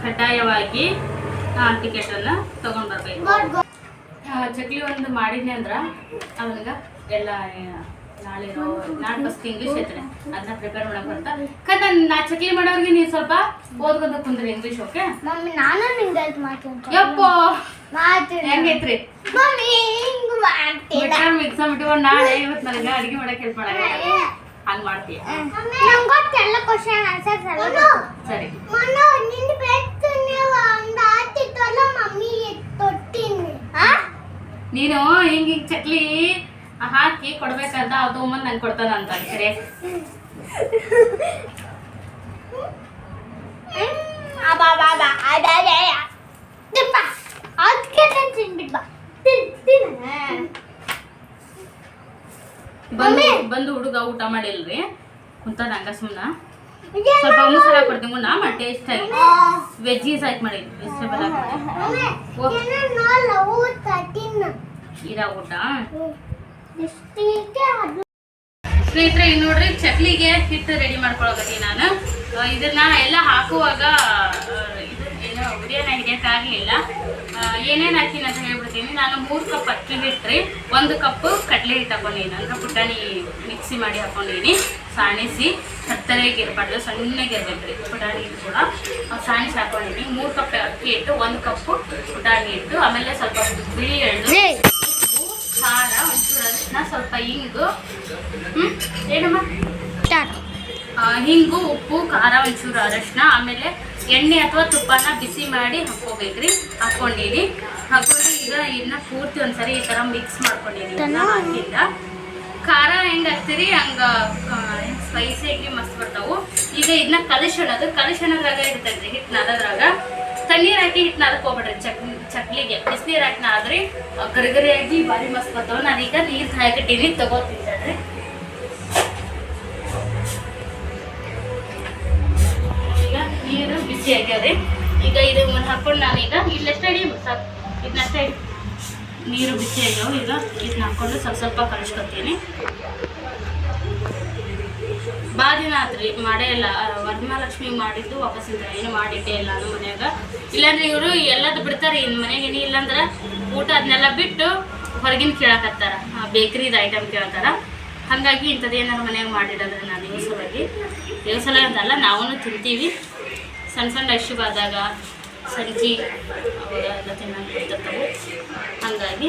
ಕಡ್ಡಾಯವಾಗಿ ಹಾಲ್ ಟಿಕೆಟನ್ನು ತಗೊಂಡು ಬರಬೇಕು. ಚಕ್ಲಿ ಒಂದು ಮಾಡಿದ್ನಿ ಅಂದ್ರ ಅವಾಗ ಎಲ್ಲ ನಾಳೆ ನಾಳೆ ಫಸ್ಟ್ ಇಂಗ್ಲೀಷ್ ಐತ್ರಿ. ಅದನ್ನ ಪ್ರಿಪೇರ್ ಮಾಡಕ್ ಬರ್ತಾ. ಕದ ನಾ ಚಕ್ಲಿ ಮಾಡೋರ್ಗೆ ನೀವು ಸ್ವಲ್ಪ ಓದ್ಕೊಂತ ಕುಂದ್ರಿ ಇಂಗ್ಲೀಷ್ ಓಕೆ ಮಮ್ಮಿ ನಾನು ನಿಂಗೆ ಹೆಲ್ಪ್ ಮಾಡ್ತೀನಿ ಯಪ್ಪ! ಹೆಂಗೈತ್ರಿ? ಮಮ್ಮಿ ಇಟ್ಕೊಂಡು ನಾಳೆ ಇವತ್ತು ನನಗೆ ಅಡಿಗೆ ಮಾಡಕ್ಕೆ ಹೆಲ್ಪ್ ಹಂಗೆ ಮಾಡ್ತೀಯ? ನಂಗೆ ಗೊತ್ತೆಲ್ಲ ಕ್ವಶನ್ ಆನ್ಸರ್ಸ್ ಸರಿ. ನೀನು ಹಿಂಗ್ ಹಿಂಗ್ ಚಕ್ಲಿ ಹಾಕಿ ಕೊಡ್ಬೇಕಂತ ಅದು ತಗೊಂಬಂದ್ ನಂಗೆ ಕೊಡ್ತದಂತ ಅಂತ ಸರಿ ಅಬ್ಬಾ ಅದ ಅದಕ್ಕೆ ತಿನ್ಬಿಟ್ ಬಾ. ತಿನ್ ತಿನ್ ಬಂದು ಬಂದು ಹುಡುಗ ಊಟ ಮಾಡಿಲ್ರಿ. ಕುಂತದ ಹಂಗ ಸುಮ್ನ. ಸ್ವಲ್ಪ ಮಸಾಲ ಕೊಡ್ತೀನಿ. ನಾ ಮಾಡಿ ಟೇಸ್ಟ್ ಆಗಿ ವೆಜ್ಜೀಸ್ ಆಯ್ತು ಮಾಡಿದ್ವಿ. ವೆಜಿಟೇಬಲ್ ಹಾಕಿ ಇದ ಊಟ? ಸ್ನೇಹಿತರೆ ಈಗ ನೋಡ್ರಿ ಚಕ್ಲಿಗೆ ಹಿಟ್ಟು ರೆಡಿ ಮಾಡ್ಕೊಳಕತ್ತೀನಿ ನಾನು. ಇದನ್ನ ಎಲ್ಲ ಹಾಕುವಾಗ ವಿಡಿಯೋನ ಹಿಡಿಯೋಕ್ಕಾಗಲಿಲ್ಲ ಏನೇನು ಹಾಕಿನಿ ಅಂತ ಹೇಳ್ಬಿಡ್ತೀನಿ. ನಾನು ಮೂರು ಕಪ್ ಅಕ್ಕಿ ಹಿಟ್ರಿ ಒಂದು ಕಪ್ ಕಡಲೆ ಹಿಟ್ಟು ಹಾಕೊಂಡಿನಿ. ಅಂದ್ರೆ ಪುಟಾಣಿ ಮಿಕ್ಸಿ ಮಾಡಿ ಹಾಕೊಂಡಿನಿ. ಸಾಣಿಸಿ ಹತ್ತರೆಗೆ ಇರಬಾರ್ದು ಸಣ್ಣಗೆ ರೀ ಪುಟಾಣಿ ಹಿಟ್ಟು ಕೂಡ. ಸಾಣಿಸಿ ಹಾಕೊಂಡಿನಿ. ಮೂರು ಕಪ್ ಅಕ್ಕಿ ಹಿಟ್ಟು ಒಂದು ಕಪ್ಪು ಪುಟಾಣಿ ಹಿಟ್ಟು. ಆಮೇಲೆ ಸ್ವಲ್ಪ ಬಿಳಿ ಎಳ್ಳು ಖಾರ ಒಂಚೂರು ಸ್ವಲ್ಪ ಹಿಂಗು ಹ್ಞೂ ಏನಮ್ಮ? ಹಿಂಗು ಉಪ್ಪು ಖಾರ ಒಂಚೂರು ಅರಶಿನ ಆಮೇಲೆ ಎಣ್ಣೆ ಅಥವಾ ತುಪ್ಪನ ಬಿಸಿ ಮಾಡಿ ಹಾಕ್ಕೋಬೇಕ್ರಿ. ಹಾಕ್ಕೊಂಡಿರಿ ಹಾಕೊಂಡು ಈಗ ಇನ್ನ ಪೂರ್ತಿ ಒಂದ್ಸರಿ ಈ ತರ ಮಿಕ್ಸ್ ಮಾಡ್ಕೊಂಡಿರಿ ಹಾಕಿಂದ ಖಾರ ಹೆಂಗ್ ಹಾಕ್ತೀರಿ ಹಂಗ ಸ್ಪೈಸಿಯಾಗಿ ಮಸ್ತ್ ಬರ್ತಾವು. ಈಗ ಇದನ್ನ ಕಲಿಸೋಣದು ಕಲಿಸೋಣದ್ರಾಗ ಇರ್ತೈತ್ರಿ ಹಿಟ್ಟು ನಾದದ್ರಾಗ. ತಣ್ಣೀರ್ ಹಾಕಿ ಹಿಟ್ಟು ನಾದಕೋಬೇಡ್ರಿ ಹೋಗ್ಬೇಡ್ರಿ ಚಕ್ ಚಕ್ಲಿಗೆ. ಬಿಸಿನೀರ್ ಹಾಕಿ ನಾದ್ರಿ ಗರಿಗರಿಯಾಗಿ ಭಾರಿ ಮಸ್ತ್ ಬರ್ತಾವ. ನಾನೀಗ ನೀರು ಹಾಕಿಟ್ಟಿನಿ ತಗೋತಿದ್ದೆ ನೀರು ಬಿಸಿ ಆಗ್ಯಾವ್ರಿ. ಈಗ ಇದು ಹಾಕೊಂಡು ಈಗ ಇಲ್ಲಷ್ಟೇ ಸಾಕು ಇದನ್ನಷ್ಟೇ ನೀರು ಬಿಸಿ ಆಗ್ಯಾವ ಈಗ. ಇದನ್ನ ಹಾಕೊಂಡು ಸ್ವಲ್ಪ ಸ್ವಲ್ಪ ಕಲಿಸ್ಕೊತೀನಿ. ಭಾಳ ದಿನ ಆತ್ರಿ. ಮಾಡೇ ಇಲ್ಲ. ವರಮಹಾಲಕ್ಷ್ಮಿ ಮಾಡಿದ್ದು ವಾಪಸ್ ಇಲ್ಲ ಏನು ಮಾಡಿಟ್ಟೇ ಇಲ್ಲ ನಮ್ಮ ಮನೆಯಾಗ. ಇಲ್ಲಾಂದ್ರೆ ಇವರು ಎಲ್ಲದು ಬಿಡ್ತಾರೆ. ಇನ್ನು ಮನೆಗೆ ಏನಿ ಇಲ್ಲಾಂದ್ರೆ ಊಟ ಅದನ್ನೆಲ್ಲ ಬಿಟ್ಟು ಹೊರಗಿನ ಕೇಳಕತ್ತಾರ. ಬೇಕ್ರಿದ ಐಟಮ್ ಕೇಳ್ತಾರ ಹಾಗಾಗಿ ಇಂಥದ್ದು ಮನ್ಯಾಗ ಮಾಡಿಡೋದ್ರೆ ನಾನು ದಿವಸವಾಗಿ ದೇವಸಲ ಅಂತಲ್ಲ ನಾವೂ ತಿಂತೀವಿ. ಸಣ್ಣ ಸಣ್ಣ ಇಶ್ಯೂ ಆದಾಗ ಸಂಜೆ ಅವೆಲ್ಲ ತಿನ್ನೋದು ಇರ್ತಿರ್ತವೆ ಹಾಗಾಗಿ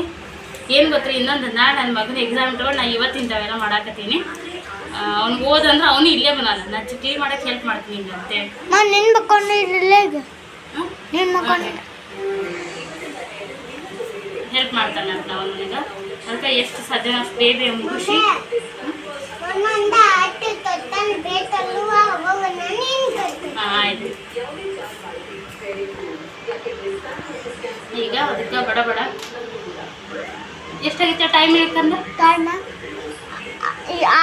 ಏನು ಗೊತ್ತ್ರಿ ಇನ್ನೊಂದು ನಾ ನನ್ನ ಮಗನ ಎಕ್ಸಾಮ್ ಇಟ್ಕೊಂಡು ನಾ ಇವತ್ತಿಂದ ತಾವೆಲ್ಲ ಮಾಡಾಕತ್ತೀನಿ. ಅವ್ನಿಗೆ ಓದಂದ್ರೆ ಅವನು ಇಲ್ಲೇ ಬರಲ್ಲ. ನಾನು ಚಿಟ್ಟಿ ಮಾಡಕ್ಕೆ ಹೆಲ್ಪ್ ಮಾಡ್ತೀನಿ ಹಿಂಗಂತೆ ನಿನ್ ನಿನ್ ಹೆಲ್ಪ್ ಮಾಡ್ತಾನೆ ಅಂತ ಅವನಿಗೆ ಅದಕ್ಕೆ ಎಷ್ಟು ಸಾಧ್ಯ ಅಷ್ಟು ಬೇಗ ಮುಗಿಸಿ. ಈಗ ಅದಕ್ಕೆ ಬಡ ಬಡ. ಎಷ್ಟಾಗಿತ್ತು ಟೈಮ್ ಹೇಳ್ಕಂದ್ರೆ ಟೈಮ್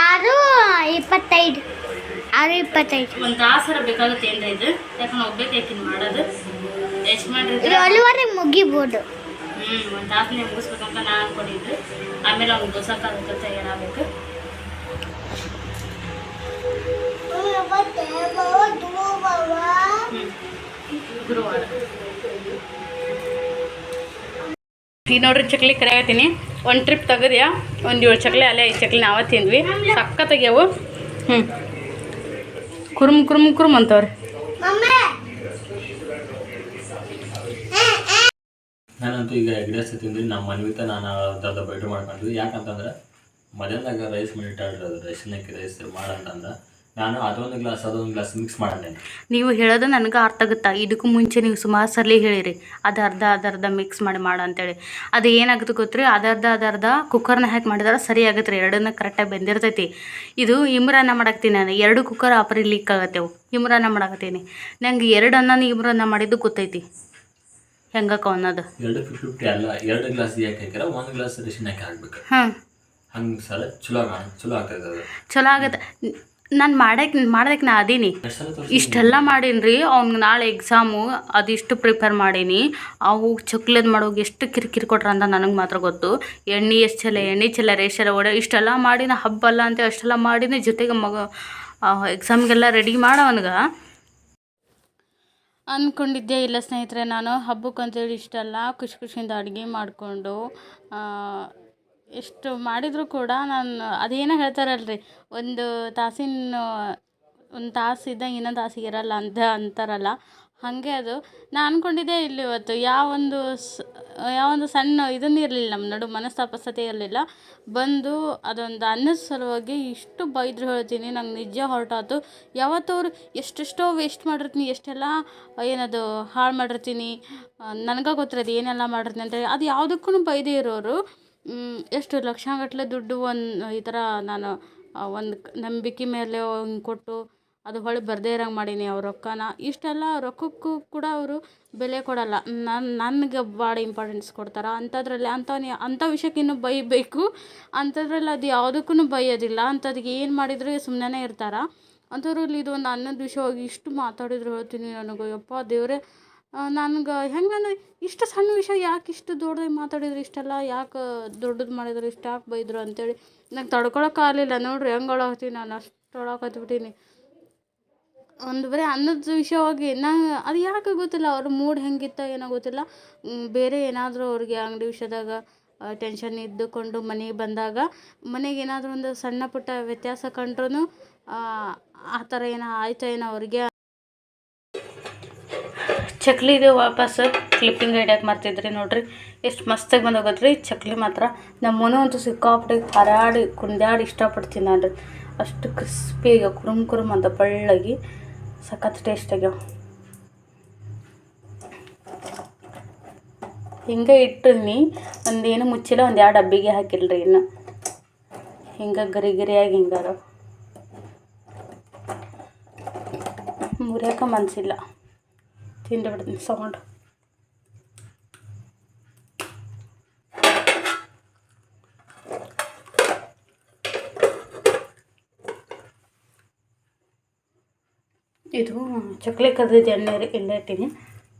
ಆರು ಇಪ್ಪತ್ತೈದು. ಆರು ಇಪ್ಪತ್ತೈದು. ಒಂದು ತಾಸರ ಬೇಕಾಗುತ್ತೆ ಏನ್ರ ಇದು? ಯಾಕಂದ್ರೆ ಒಬ್ಬೇಕಾಯ್ತೀನಿ ಮಾಡೋದು? ಎಷ್ಟು ಮಾಡಿದ್ರೆ ಅಲ್ಲಿವರೆಗೆ ಮುಗಿಬೋದು. ಹ್ಞೂ ಒಂದು ತಾಸನೇ ಮುಗಿಸ್ಬೇಕಂತ ನಾನು ಅನ್ಕೊಂಡಿದ್ದು. ಆಮೇಲೆ ಅವ್ನು ದೋಸಕ್ಕಾಗುತ್ತೆ ತಯಾರಾಗಬೇಕು. ಈಗ ನೋಡ್ರಿ ಚಕ್ಲಿ ಕರಿಯತ್ತೀನಿ. ಒಂದು ಟ್ರಿಪ್ ತೆಗದ್ಯಾ? ಒಂದು ಏಳು ಚಕ್ಲಿ, ಅಲ್ಲೇ ಐದು ಚಕ್ಲಿ ನಾವೇ ತಿಂದ್ವಿ. ಸಕ್ಕ ತೆಗ್ಯಾವು ಹ್ಞೂ ಕುರುಮ್ ಕುರುಮ್ ಕುರುಮ್ ಅಂತವ್ರಿ. ನಾನಂತೂ ಈಗ ಎಗ್ ರೈಸ್ ತಿಂದ್ರಿ ನಮ್ಮ ಮನ್ವಿತ ನಾನು ಅರ್ಧ ಬೈಟ್ ಮಾಡ್ಕೊಂಡ್ವಿ ಯಾಕಂತಂದ್ರೆ ಮಧ್ಯಾಹ್ನದಾಗ ರೈಸ್ ಮಾಡಿಟ್ಟಿರೋದು ರೈಸ್ನಕ್ಕೆ ರೈಸ್ ಮಾಡಂತಂದ ನಾನು ಅದೊಂದು ಗ್ಲಾಸ್ ಅದೊಂದು ಗ್ಲಾಸ್ ಮಿಕ್ಸ್ ಮಾಡಿದ್ದೇನೆ ನೀವು ಹೇಳೋದು ನನಗೆ ಅರ್ಥ ಆಗುತ್ತಾ? ಇದಕ್ಕೂ ಮುಂಚೆ ನೀವು ಸುಮಾರು ಸರ್ಲಿ ಹೇಳಿರಿ. ಅದು ಅರ್ಧ ಅದು ಅರ್ಧ ಮಿಕ್ಸ್ ಮಾಡಿ ಮಾಡು ಅಂತೇಳಿ. ಅದು ಏನಾಗುತ್ತೆ ಗೊತ್ತ್ರಿ? ಅದು ಅರ್ಧ ಅದು ಅರ್ಧ ಕುಕ್ಕರ್ನ ಹಾಕಿ ಮಾಡಿದ್ರೆ ಸರಿ ಆಗುತ್ತೆ ರೀ ಎರಡನ್ನ ಕರೆಕ್ಟಾಗಿ ಬೆಂದಿರ್ತೈತಿ. ಇದು ಇಮ್ರಾನ ಮಾಡಾಕ್ತೀನಿ ನಾನು. ಎರಡು ಕುಕ್ಕರ್ ಆಪರಿ ಲೀಕ್ ಆಗತ್ತೆವು ಇಮ್ರಾನ ಮಾಡಾಕತ್ತೀನಿ. ನಂಗೆ ಎರಡು ಅನ್ನನ ಇಮ್ರಾನ ಮಾಡಿದ್ದು ಗೊತ್ತೈತಿ. ಹೆಂಗಕ್ಕ ಅನ್ನೋದು. ಎರಡು ಫಿಫ್ಟಿ ಅಲ್ಲ ಎರಡು ಗ್ಲಾಸ್ ಯಾಕೆ ಹಾಕಿರ ಒಂದು ಗ್ಲಾಸ್ ಅರಿಶಿನ ಹಾಕಿ ಹಾಕ್ಬೇಕು? ಹಾಂ ಹಂಗೆ ಸಲ? ಚಲೋ ಕಾಣ ಚಲೋ ಆಗ್ತದೆ ಚಲೋ ಆಗತ್ತೆ. ನಾನು ಮಾಡಕ್ಕೆ ಮಾಡೋದಕ್ಕೆ ನಾ ಅದೀನಿ. ಇಷ್ಟೆಲ್ಲ ಮಾಡೀನಿ ಅವ್ನಿಗೆ ನಾಳೆ ಎಕ್ಸಾಮು ಅದಿಷ್ಟು ಪ್ರಿಪೇರ್ ಮಾಡೀನಿ. ಅವು ಚಕ್ಲದ್ ಮಾಡೋಗಿ ಎಷ್ಟು ಕಿರಿಕಿರಿ ಕೊಟ್ರ ಅಂತ ನನಗೆ ಮಾತ್ರ ಗೊತ್ತು. ಎಣ್ಣೆ ಎಷ್ಟು ಚಲ, ಎಣ್ಣೆ ಚಲ ರೇಷರ ಓಡ ಇಷ್ಟೆಲ್ಲ ಮಾಡಿನ ಹಬ್ಬ ಅಲ್ಲ ಅಂತ ಅಷ್ಟೆಲ್ಲ ಮಾಡಿನಿ ಜೊತೆಗೆ ಮಗ ಎಕ್ಸಾಮ್ಗೆಲ್ಲ ರೆಡಿ ಅವನಿಗೆ. ಅಂದ್ಕೊಂಡಿದ್ದೆ ಇಲ್ಲ ಸ್ನೇಹಿತರೆ, ನಾನು ಹಬ್ಬಕ್ಕೆ ಅಂತೇಳಿ ಇಷ್ಟೆಲ್ಲ ಖುಷಿ ಖುಷಿಯಿಂದ ಅಡುಗೆ ಮಾಡಿಕೊಂಡು ಎಷ್ಟು ಮಾಡಿದರೂ ಕೂಡ ನಾನು ಅದೇನೋ ಹೇಳ್ತಾರಲ್ರಿ, ಒಂದು ತಾಸಿನ ಒಂದು ತಾಸು ಇದ್ದಂಗೆ ಇನ್ನೊಂದು ತಾಸಿಗೆ ಇರಲ್ಲ ಅಂತ ಅಂತಾರಲ್ಲ, ಹಾಗೆ ಅದು. ನಾನು ಅಂದ್ಕೊಂಡಿದ್ದೆ ಇಲ್ಲಿ ಇವತ್ತು ಯಾವ ಒಂದು ಸ್ ಯಾವೊಂದು ಸಣ್ಣ ಇದನ್ನು ಇರಲಿಲ್ಲ ನಮ್ಮ ನಡು ಮನಸ್ತಾಪಸ್ಥತೆ ಇರಲಿಲ್ಲ. ಬಂದು ಅದೊಂದು ಅನ್ನದ ಸಲುವಾಗಿ ಇಷ್ಟು ಬೈದ್ರು ಹೇಳ್ತೀನಿ, ನಂಗೆ ನಿಜ ಹೊರಟಾತು. ಯಾವತ್ತವ್ರು ಎಷ್ಟೆಷ್ಟೋ ವೇಸ್ಟ್ ಮಾಡಿರ್ತೀನಿ, ಎಷ್ಟೆಲ್ಲ ಏನದು ಹಾಳು ಮಾಡಿರ್ತೀನಿ ನನಗೆ ಗೊತ್ತಿರೋದು ಏನೆಲ್ಲ ಮಾಡಿರ್ತೀನಿ ಅಂತೇಳಿ ಅದು ಯಾವುದಕ್ಕೂ ಬೈದೇ ಇರೋರು ಎಷ್ಟು ಲಕ್ಷಗಟ್ಟಲೆ ದುಡ್ಡು ಒಂದು, ಈ ಥರ ನಾನು ಒಂದು ನಂಬಿಕೆ ಮೇಲೆ ಕೊಟ್ಟು ಅದು ಹೊಳಿ ಬರದೇ ಇರೋಂಗೆ ಮಾಡೀನಿ ಅವ್ರ ರೊಕ್ಕನ. ಇಷ್ಟೆಲ್ಲ ರೊಕ್ಕಕ್ಕೂ ಕೂಡ ಅವರು ಬೆಲೆ ಕೊಡಲ್ಲ. ನನ್ನ ನನಗೆ ಭಾಳ ಇಂಪಾರ್ಟೆನ್ಸ್ ಕೊಡ್ತಾರೆ. ಅಂಥದ್ರಲ್ಲಿ ಅಂಥವ್ನು, ಅಂಥ ವಿಷಯಕ್ಕೆ ಇನ್ನೂ ಬೈಬೇಕು. ಅಂಥದ್ರಲ್ಲಿ ಅದು ಯಾವುದಕ್ಕೂ ಬೈಯೋದಿಲ್ಲ. ಅಂಥದ್ಗೆ ಏನು ಮಾಡಿದರೂ ಸುಮ್ಮನೆ ಇರ್ತಾರೆ. ಒಂದು ಅನ್ನದ ವಿಷಯವಾಗಿ ಇಷ್ಟು ಮಾತಾಡಿದ್ರು ಹೇಳ್ತೀನಿ ನನಗೆ. ಯಪ್ಪ ದೇವರೇ ನನ್ಗೆ ಹೆಂಗಂದ್ರೆ ಇಷ್ಟು ಸಣ್ಣ ವಿಷಯ ಯಾಕೆ ಇಷ್ಟು ದೊಡ್ಡದಾಗಿ ಮಾತಾಡಿದ್ರು ಇಷ್ಟೆಲ್ಲ? ಯಾಕೆ ದೊಡ್ಡದು ಮಾಡಿದ್ರು ಇಷ್ಟು? ಯಾಕೆ ಬೈದರು ಅಂತೇಳಿ ನಂಗೆ ತಡ್ಕೊಳಕ್ಕಾಗಲಿಲ್ಲ ನೋಡ್ರಿ, ಹೆಂಗೆ ಒಳಗತ್ತೀನಿ ನಾನು? ಅಷ್ಟು ಒಳಗೆ ಹತ್ಬಿಟ್ಟೀನಿ ಒಂದು ಬರೀ ಅನ್ನದ ವಿಷಯವಾಗಿ ನಂಗೆ ಅದು ಯಾಕೆ ಗೊತ್ತಿಲ್ಲ. ಅವ್ರ ಮೂಡ್ ಹೆಂಗಿತ್ತ ಏನೋ ಗೊತ್ತಿಲ್ಲ. ಬೇರೆ ಏನಾದರೂ ಅವ್ರಿಗೆ ಅಂಗಡಿ ವಿಷಯದಾಗ ಟೆನ್ಷನ್ ಇದ್ದುಕೊಂಡು ಮನೆಗೆ ಬಂದಾಗ ಮನೆಗೆ ಏನಾದರೂ ಒಂದು ಸಣ್ಣ ಪುಟ್ಟ ವ್ಯತ್ಯಾಸ ಕಂಡ್ರೂ ಆ ಥರ ಏನೋ ಆಯ್ತಾ ಏನೋ ಅವ್ರಿಗೆ ಚಕ್ಲಿದು ವಾಪಸ್ ಕ್ಲಿಪ್ಪಿಂಗ್ ಹಿಡಿಯಕ್ಕೆ ಮಾಡ್ತಿದ್ರಿ ನೋಡಿರಿ. ಎಷ್ಟು ಮಸ್ತಾಗಿ ಬಂದು ರೀ ಚಕ್ಲಿ ಮಾತ್ರ ನಮ್ಮ ಮನೆ ಅಂತೂ ಸಿಕ್ಕಾಪಟ್ಟೆ ಹರಾಡಿ ಕುಂದ್ಯಾಡಿ ಇಷ್ಟಪಡ್ತೀನಿ ನಾನು ಅಷ್ಟು ಕ್ರಿಸ್ಪಿಯಾಗಿ ಕುರುಮ್ ಕುರುಮ್ ಅಂತ ಬಳ್ಳಾಗಿ ಸಖತ್ ಟೇಸ್ಟ್ ಆಗ್ಯಾವ. ಹಿಂಗೆ ಇಟ್ಟಿನಿ ಒಂದೇನು ಮುಚ್ಚಿಲ್ಲ, ಒಂದು ಎರಡು ಡಬ್ಬಿಗೆ ಹಾಕಿಲ್ರಿ ಇನ್ನು. ಹಿಂಗೆ ಗರಿ ಗರಿಯಾಗಿ ಹಿಂಗಾರ. ಮುರಿಯೋಕೆ ಮನಸ್ಸಿಲ್ಲ ತಿಂದು ಬಿಡ್ತೀನಿ ಸೌಂಡ್ ಇದು ಚಕ್ಲಿ ಕದ್ದಿದ್ದು ಎಣ್ಣೆ ಇಲ್ಲೇ ಇಟ್ಟೀನಿ.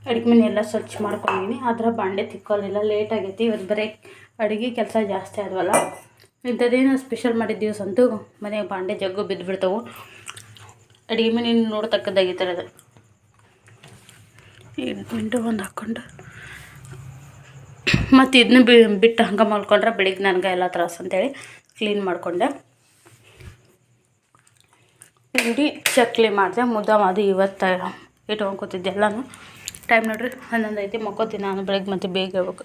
ಅಡುಗೆ ಮನೆ ಎಲ್ಲ ಸ್ವಚ್ಛ ಮಾಡ್ಕೊಂಡಿನಿ. ಆದ್ರೆ ಬಾಂಡೆ ತಿಕ್ಕೋಲಿಲ್ಲ ಲೇಟ್ ಆಗೈತಿ. ಇವತ್ತು ಬರೀ ಅಡುಗೆ ಕೆಲಸ ಜಾಸ್ತಿ ಆದವಲ್ಲ. ಇಂಥದ್ದೇನು ಸ್ಪೆಷಲ್ ಮಾಡಿದ ದಿವಸ ಅಂತೂ ಮನೆಗೆ ಬಾಂಡೆ ಜಗ್ಗು ಬಿದ್ದು ಬಿಡ್ತಾವೆ ಅಡುಗೆ ಮನೆ ನೋಡ್ತಕ್ಕದ್ದಾಗಿತ್ತಾರೆ ಅದು ವಿಂಡೋ ಒಂದು ಹಾಕ್ಕೊಂಡು ಮತ್ತು ಇದನ್ನ ಬಿಟ್ಟು ಹಂಗೆ ಮಲ್ಕೊಂಡ್ರೆ ಬೆಳಿಗ್ಗೆ ನನಗೆ ಎಲ್ಲ ತ್ರಾಸು ಅಂತೇಳಿ ಕ್ಲೀನ್ ಮಾಡಿಕೊಂಡೆ. ಇಡೀ ಚಕ್ಲಿ ಮಾಡಿದೆ ಮುದ್ದೆ ಮಾಡಿ ಇವತ್ತು ಇಟ್ಕೊಂಡು ಕೂತಿದ್ದೆ ಎಲ್ಲನೂ. ಟೈಮ್ ನೋಡ್ರಿ, ಹನ್ನೊಂದು ಐತಿ ಮಕ್ಕೋತೀನಿ ನಾನು ಬೆಳಗ್ಗೆ ಮತ್ತೆ ಬೇಗ ಹೇಳ್ಬೇಕು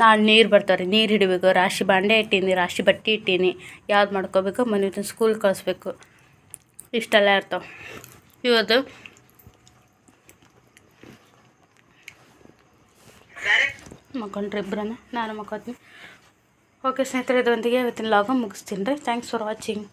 ನಾಳೆ ನೀರು ಬರ್ತಾರೆ ನೀರು ಹಿಡಿಬೇಕು, ರಾಶಿ ಬಾಂಡೆ ಇಟ್ಟೀನಿ, ರಾಶಿ ಬಟ್ಟೆ ಇಟ್ಟೀನಿ, ಯಾವ್ದು ಮಾಡ್ಕೋಬೇಕು, ಮನೆ ಸ್ಕೂಲ್ ಕಳಿಸ್ಬೇಕು. ಇಷ್ಟೆಲ್ಲ ಇರ್ತಾವೆ. ಇವತ್ತು ಮಕ್ಕೊಂಡ್ರಿ ಇಬ್ಬರನ್ನ ನಾನು ಮಕ್ಕೋತೀನಿ. ಓಕೆ ಸ್ನೇಹಿತರೆ ಇದರೊಂದಿಗೆ ಇವತ್ತಿನ ಲಾಗ ಮುಗಿಸ್ತೀನಿ ರೀ. Thanks for watching